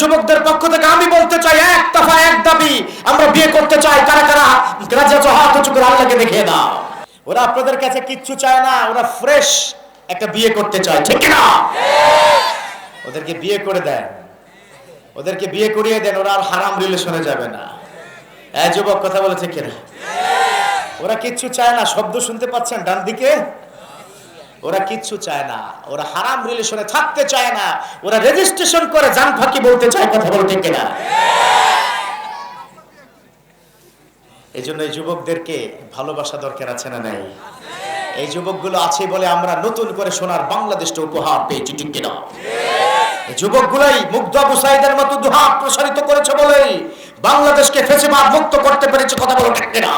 যুবকদের পক্ষ থেকে আমি বলতে চাই, এক দফা, এক দাবি, আমরা বিয়ে করতে চাই। কারা কারা? রাজা হাত উঁচু করে আল্লাহকে দেখিয়ে দাও। ওরা আপনাদের কাছে কিচ্ছু চায় না, ওরা ফ্রেশ একটা বিয়ে করতে চায়, ঠিক না ওদেরকে বিয়ে করে দেন। ওদেরকে বিয়ে করিয়ে দেন, ওরা আর হারাম রিলেশনে যাবে না। হ্যাঁ যুবক, কথা বলেছে কিনা? ওরা কিচ্ছু চায় না, শব্দ শুনতে পাচ্ছেন ডান দিকে ওরা কিচ্ছু চায় না। ওরা হারাম রিলেশনে থাকতে চায় না। ওরা রেজিস্ট্রেশন করে জান ফাঁকি বলতে চায়, কথা বলতে কিনা। এই জন্য যুবকদেরকে ভালোবাসা দরকার আছে না নাই? এই যুবকগুলো আছে বলে আমরা নতুন করে সোনার বাংলাদেশটা উপহার পেয়েছি, ঠিক কিনা? এই যুবকগুলাই মুগ্ধ আবু সাইদের মতো দুহাত প্রসারিত করেছে বলেই বাংলাদেশকে ফেসিবাদ মুক্ত করতে পেরেছে, কথা বলো ঠিক কিনা?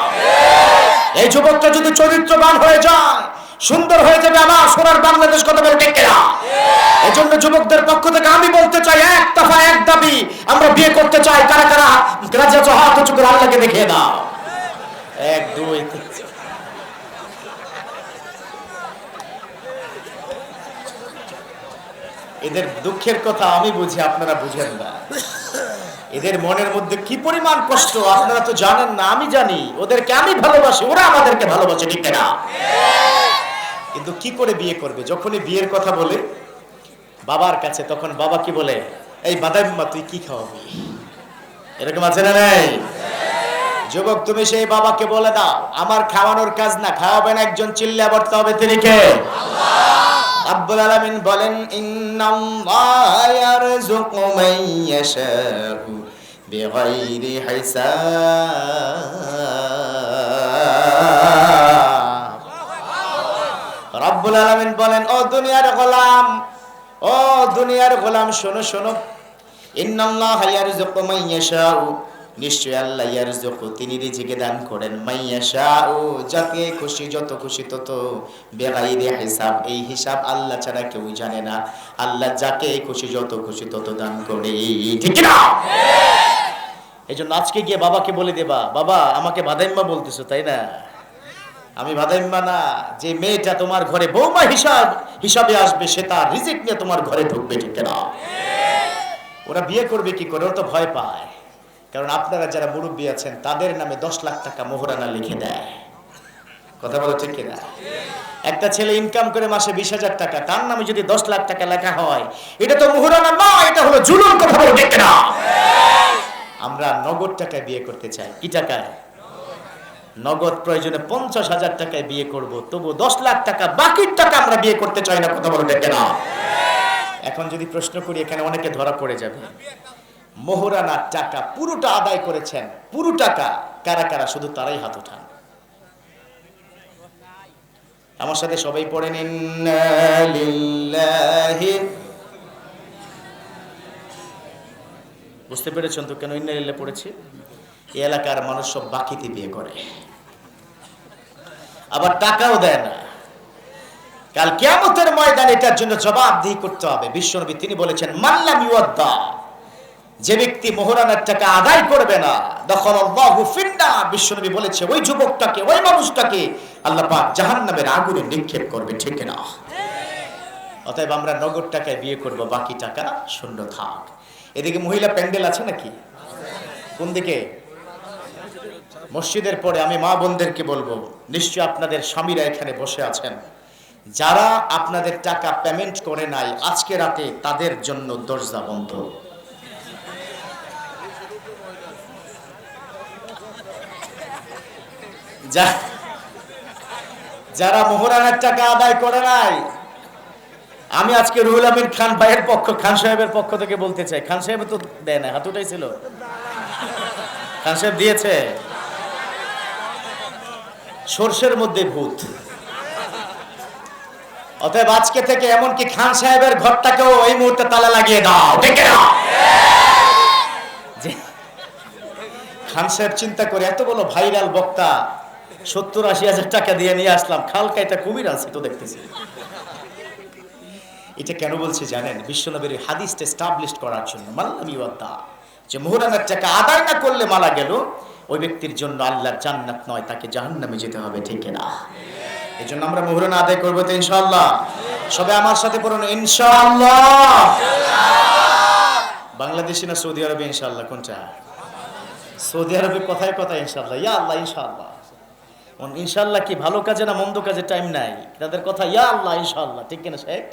এই যুবকটা যদি চরিত্রবান হয়ে যায় সুন্দর হয়ে যাবে আমার সোনার বাংলাদেশ কথা বলে ঠিক কিনা এই জন্য যুবকদের পক্ষ থেকে আমি বলতে চাই, এক দফা, এক দাবি, আমরা বিয়ে করতে চাই। কারা কারা? রাজা হাত উঁচু করে আল্লাহকে দেখিয়ে দাও। এক, দুই এদের দুঃখের কথা আমি বুঝি, আপনারা বুঝেন না। এদের মনের মধ্যে কি পরিমাণ কষ্ট, আপনারা তো জানেন না, আমি জানি। ওদেরকে আমি ভালোবাসি, ওরা আমাদেরকে ভালোবাসে, ঠিক না কিন্তু কি করে বিয়ে করবে? যখনই বিয়ের কথা বলে বাবার কাছে তখন বাবা কি বলে? এই বাদাইম্মা তুই কি খাওয়াবি? এরকম আছে না নাই? যুবক তুমি সেই বাবাকে বলে দাও আমার খাওয়ানোর কাজ না খাওয়াবেন একজন চিল্লা বলতে হবে তিনি কে? আব্বুল আলামিন বলেন ইন্নাল্লাহ ইয়ারযুকু মান ইয়াশাউ বিগাইরি হিসাব। রব্বুল আলামিন বলেন ও দুনিয়ার গোলাম ও দুনিয়ার গোলাম শোনো শোনো। ইন্নাল্লাহ ইয়ারযুকু মান ইয়াশাউ। নিশ্চয় আল্লাহ ইয়ারযুকু তিনি রিজিকে দান করেন। মাইয়াশাউ যাকে খুশি যত খুশি তত। বেগাইরে হিসাব এই হিসাব আল্লাহ ছাড়া কেউ জানে না। আল্লাহ যাকে খুশি যত খুশি তত দান করে। ঠিক না এই জন্য আজকে গিয়ে বাবাকে বলে দেবা বাবা আমাকে বাদাইম্মা বলতেছো তাই না? আমি বাদাইম্মা না, যে মেয়েটা তোমার ঘরে বৌমা হিসাব, হিসাবে আসবে, সে তার রিজিক নিয়ে তোমার ঘরে ঢুকবে ঠিক না ওরা বিয়ে করবে কি করে? ওরা তো ভয় পায়। কারণ আপনারা যারা মুরব্বী আছেন, তাদের নামে দশ লাখ টাকা মোহরানা লিখে দেয়। কথা বলো ঠিক কিনা? একটা ছেলে ইনকাম করে মাসে বিশ হাজার টাকা, তার নামে যদি দশ লাখ টাকা লেখা হয়, এটা তো মোহরানা না, এটা হলো জুলুম, কথা বলো ঠিক কিনা? আমরা নগদ টাকায় বিয়ে করতে চাই। কি টাকায়? নগদ প্রয়োজনে পঞ্চাশ হাজার টাকায় বিয়ে করব তবু দশ লাখ টাকা বাকির টাকা আমরা বিয়ে করতে চাই না, কথা বলো ঠিক কিনা এখন যদি প্রশ্ন করি, এখানে অনেকে ধরা পড়ে যাবে। মোহরানার টাকা পুরোটা আদায় করেছেন, পুরো টাকা কারা কারা? শুধু তারাই হাত উঠান আমার সাথে সবাই পড়ে লিল্লাহি বুঝতে পেরেছেন তো কেন ইন্না লিল্লাহ পড়েছি? এলাকার মানুষ সব বাকিতে বিয়ে করে। আবার টাকাও দেয় না। কাল কেয়ামতের ময়দান এটার জন্য জবাবদিহি করতে হবে। বিশ্বনবী তিনি বলেছেন মাল্লাম ইউদ্দা যে ব্যক্তি মোহরানার টাকা আদায় করবে না আল্লাহু ফিন্না। বিশ্বনবী বলেছে, ওই যুবকটাকে, ওই মানুষটাকে আল্লাহ পাক জাহান্নামের আগুনে নিক্ষেপ করবে, ঠিক না? অতএব আমরা নগদ টাকায় বিয়ে করব, বাকি টাকা শূন্য থাক। এদিকে মহিলা প্যান্ডেল আছে নাকি? কোন দিকে? মসজিদের পরে আমি মা বোনদেরকে বলব নিশ্চয় আপনাদের স্বামীরা এখানে বসে আছেন। যারা আপনাদের টাকা পেমেন্ট করে নাই, আজকে রাতে তাদের জন্য দরজা বন্ধ। যারা মোহরানের টাকা আদায় করে নাই, আমি আজকে রুহুল আমিন খান ভাইয়ের পক্ষ, খান সাহেবের পক্ষ থেকে বলতে চাই। খান সাহেব তো দেয় না হাত উঠাইছিল। খান সাহেব দিয়েছে। সর্ষের মধ্যে ভূত। অতএব আজকে থেকে এমনকি খান সাহেবের ঘরটাকেও এই মুহূর্তে তালা লাগিয়ে দাও ঠিক না খান সাহেব চিন্তা করে এত বড় ভাইরাল বক্তা, সত্তর আশি হাজার টাকা দিয়ে নিয়ে আসলাম খালকা এটা কুমির আছে তো দেখতেছি। এটা কেন বলছে জানেন? বিশ্বনবীর হাদিসটা এস্টাবলিশ করার জন্য, মাল্লাম ইউদ্দা যে মোহরানার টাকা আদায় না করলে মারা গেল, ওই ব্যক্তির জন্য আল্লাহর জান্নাত নয়, তাকে জাহান্নামে যেতে হবে, ঠিক না এই জন্য আমরা মোহরানা আদায় করব তো ইনশাআল্লাহ। সবে আমার সাথে পড়ুন, ইনশাআল্লাহ। বাংলাদেশি না সৌদি আরবে ইনশাল্লাহ কোনটা? সৌদি আরবে কথায় কথায় ইনশাল্লাহ ইয়া আল্লাহ ইনশাল্লাহ ইনশাল্লাহ কি ভালো কাজে না মন্দ কাজে টাইম নাই? তাদের কথা, ইয়া আল্লাহ ইনশাল্লাহ ঠিক কিনা শেখ?